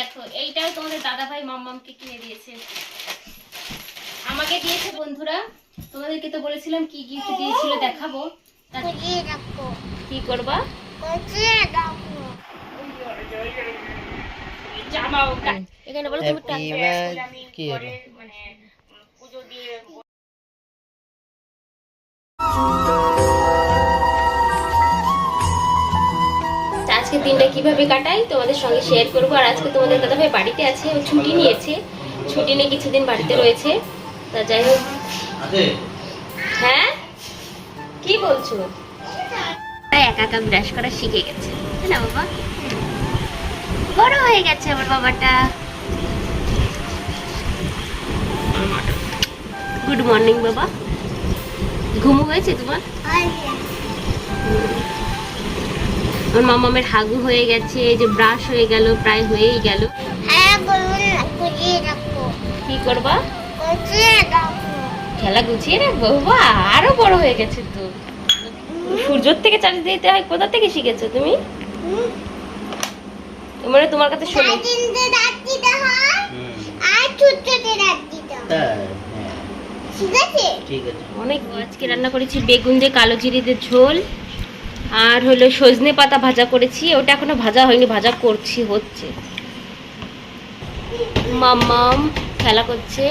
দেখো এইটাও তোমাদের দাদা ভাই মাম্মামকে কিনে দিয়েছে। আমাকে দিয়েছে বন্ধুরা তোমাদেরকে তো বলেছিলাম কি গিফট দিয়েছিল দেখাবো। কি করবা? এখানে বলো তুমি মানে পুজো দিয়ে তা আজকে দিনটা কীভাবে কাটাই তোমাদের সঙ্গে শেয়ার করব। আর আজকে তোমাদের দাদা ভাই বাড়িতে আছে ও ছুটি নিয়েছে। ছুটি নিয়ে কিছুদিন বাড়িতে রয়েছে। তা যাই হোক। হ্যাঁ? কি বলছো? তাই একা একা ব্রাশ করা শিখে গেছে। না বাবা। বড় হয়ে গেছে আমার বাবাটা। গুড মর্নিং বাবা। ঘুম হয়েছে তোমার? আমার মামামের হাগু হয়ে গেছে এই যে ব্রাশ হয়ে গেল প্রায় হয়েই গেল। হ্যাঁ কি করবা? খেলা গুছিয়ে রাখব? বাবা আরও বড় হয়ে গেছে তো। সূর্যর থেকে চালিয়ে দিতে হয় কোথা থেকে শিখেছো তুমি? মানে তোমার কাছে শোনো। হয় অনেক আজকে রান্না করেছি বেগুন দিয়ে কালো জিরিদের ঝোল। আর হলো সজনে পাতা ভাজা করেছি, ওটা এখনও ভাজা হয়নি, ভাজা করছি, হচ্ছে। মাম্মাম খেলা করছে।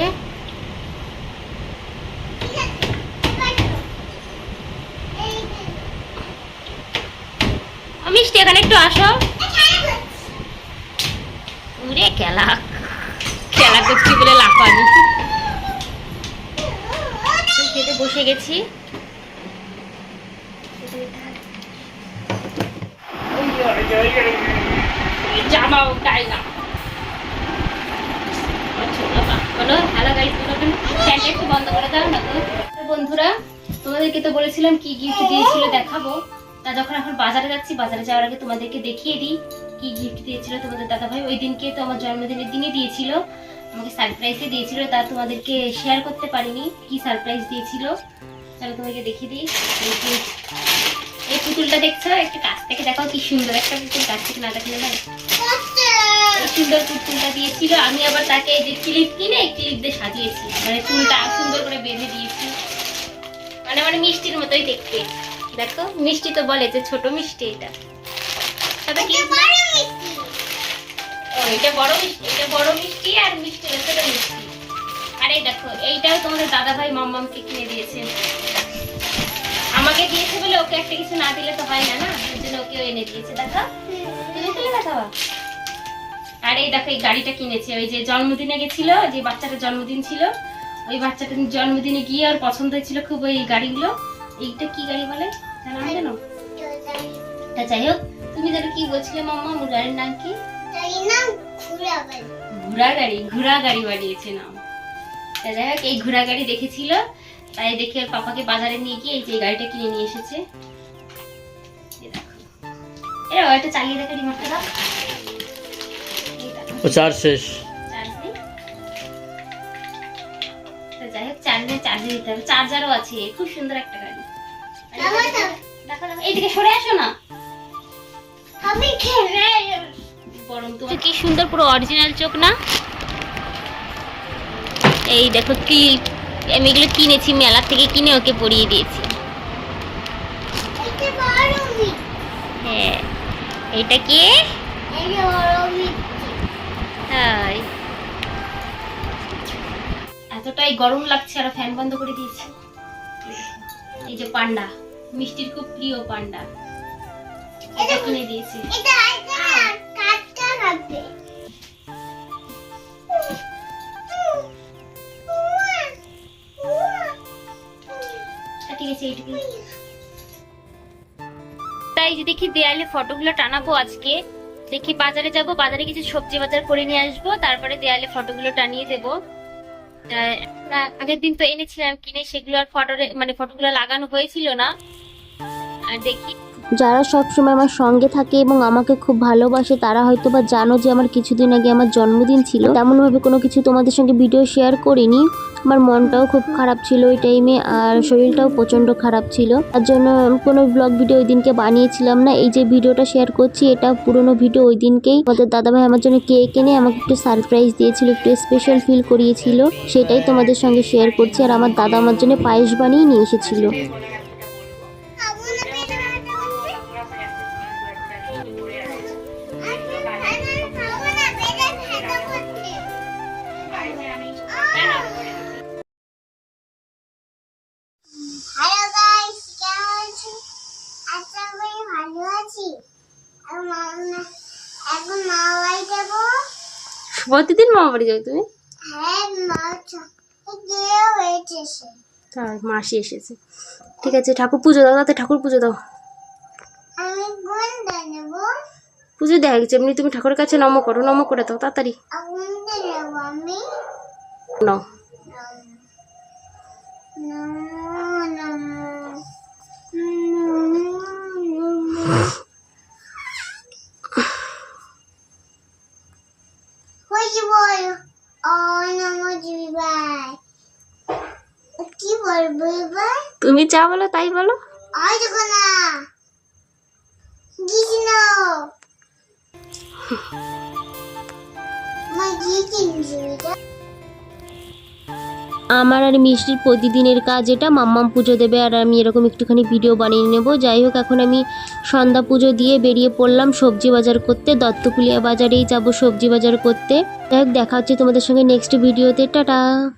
মিষ্টি, এখানে একটু আসো। উরে খেলা খেলা করছি বলে লাফানি। খেতে বসে গেছি। বাজারে যাচ্ছি, বাজারে যাওয়ার আগে তোমাদেরকে দেখিয়ে দিই কি গিফট দিয়েছিল তোমাদের দাদা ভাই ওই দিনকে তো জন্মদিনের দিনই দিয়েছিল। আমাকে সারপ্রাইজে দিয়েছিল, তা তোমাদেরকে শেয়ার করতে পারিনি। কি সারপ্রাইজ দিয়েছিল? তাহলে তোমাকে দেখিয়ে দিই। এই পুতুলটা দেখছ? একটু কাছ থেকে দেখো কি সুন্দর একটা পুতুল কাছ থেকে না দেখলে না সুন্দর পুতুলটা দিয়েছিল। আমি আবার তাকে এই যে ক্লিপ কিনে ক্লিপ দিয়ে সাজিয়েছি। মানে চুলটা সুন্দর করে বেঁধে দিয়েছি। মানে মানে মিষ্টির মতোই দেখতে। দেখো মিষ্টি তো বলে যে ছোট মিষ্টি এটা। সাথে কি? ও এটা বড় মিষ্টি এটা বড় মিষ্টি আর মিষ্টি ছোট মিষ্টি। আর দেখো এইটাও তোমাদের দাদা ভাই মাম্মামকে কিনে দিয়েছে। ওকে একটা কিছু না দিলে তো হয় না না? ওই জন্য ওকেও এনে দিয়েছে, দেখো। তুমি তুলে দেখাবা আর এই দেখো, এই গাড়িটা কিনেছে। ওই যে জন্মদিনে গেছিল, যে বাচ্চাটার জন্মদিন ছিল, ওই বাচ্চাটার জন্মদিনে গিয়ে ওর পছন্দ হয়েছিল খুব ওই গাড়িগুলো। এইটা কি গাড়ি বলে? জানো না জানো তা যাই হোক, তুমি যেটা কি বলছিলে মাম্মা আমার গাড়ির নাম কি? ঘোড়া গাড়ি ঘোড়া গাড়ি বানিয়েছে নাম। তা যাই হোক, এই ঘোড়া গাড়ি দেখেছিল। তাই দেখে ওর পাপাকে বাজারে নিয়ে গিয়ে এই যে গাড়িটা কিনে নিয়ে এসেছে। এরা চালিয়ে দেখে। রিমোটটা শেষ। চার্জ নেই। যাই হোক চার্জে চার্জে দিতে হবে। চার্জারও আছে খুব সুন্দর একটা গাড়ি। আর বাবা, এটা দেখো, দেখো। দেখো এইদিকে সরে আসো না। আমি খেলে বরং তো কি সুন্দর পুরো অরিজিনাল চোখ না? এই দেখো কি আমি এগুলো কিনেছি মেলা থেকে কিনে ওকে পরিয়ে দিয়েছি। এটা হ্যাঁ এটা কি? এতটাই গরম লাগছে আর ফ্যান বন্ধ করে দিয়েছি। এই যে পান্ডা মিষ্টির খুব প্রিয় পান্ডা। এটা কিনে দিয়েছি। এটা কাটটা রাখবে তাই যে দেখি দেয়ালে ফটোগুলো টানাবো আজকে। দেখি বাজারে যাব, বাজারে কিছু সবজি বাজার করে নিয়ে আসব, তারপরে দেয়ালে ফটোগুলো টানিয়ে দেবো। আগের দিন তো এনেছিলাম কিনে, সেগুলো আর ফটো মানে ফটোগুলো লাগানো হয়েছিল না। আর দেখি যারা সবসময় আমার সঙ্গে থাকে এবং আমাকে খুব ভালোবাসে, তারা হয়তো বা জানো যে আমার কিছুদিন আগে আমার জন্মদিন ছিল। তেমনভাবে কোনো কিছু তোমাদের সঙ্গে ভিডিও শেয়ার করিনি। আমার মনটাও খুব খারাপ ছিল ওই টাইমে আর শরীরটাও প্রচণ্ড খারাপ ছিল। তার জন্য কোনো ব্লগ ভিডিও ওই দিনকে বানিয়েছিলাম না। এই যে ভিডিওটা শেয়ার করছি, এটা পুরনো ভিডিও ওই দিনকেই। আমাদের দাদাভাই আমার জন্য কেক এনে আমাকে একটু সারপ্রাইজ দিয়েছিল, একটু স্পেশাল ফিল করিয়েছিল। সেটাই তোমাদের সঙ্গে শেয়ার করছি। আর আমার দাদা আমার জন্য পায়েস বানিয়ে নিয়ে এসেছিল। প্রতিদিন মামা বাড়ি যাও তুমি হ্যাঁ মাসি এসেছে ঠিক আছে ঠাকুর পুজো দাও তাতে ঠাকুর পুজো দাও পুজো দেখা গেছে এমনি তুমি ঠাকুরের কাছে নম করো নম করে দাও তাড়াতাড়ি নাও হয়েছে বল ও নমজি ভাই কি বলব এবার তুমি যা বলো তাই বলো। দেখো না মা কিনছি এটা আমার আর মিষ্টির প্রতিদিনের কাজ এটা, মাম্মাম পুজো দেবে আর আমি এরকম একটুখানি ভিডিও বানিয়ে নেব। যাই হোক, এখন আমি সন্ধ্যা পুজো দিয়ে বেরিয়ে পড়লাম সবজি বাজার করতে দত্তকুলিয়া বাজারেই যাব সবজি বাজার করতে। যাই হোক, দেখা হচ্ছে তোমাদের সঙ্গে নেক্সট ভিডিওতে টাটা।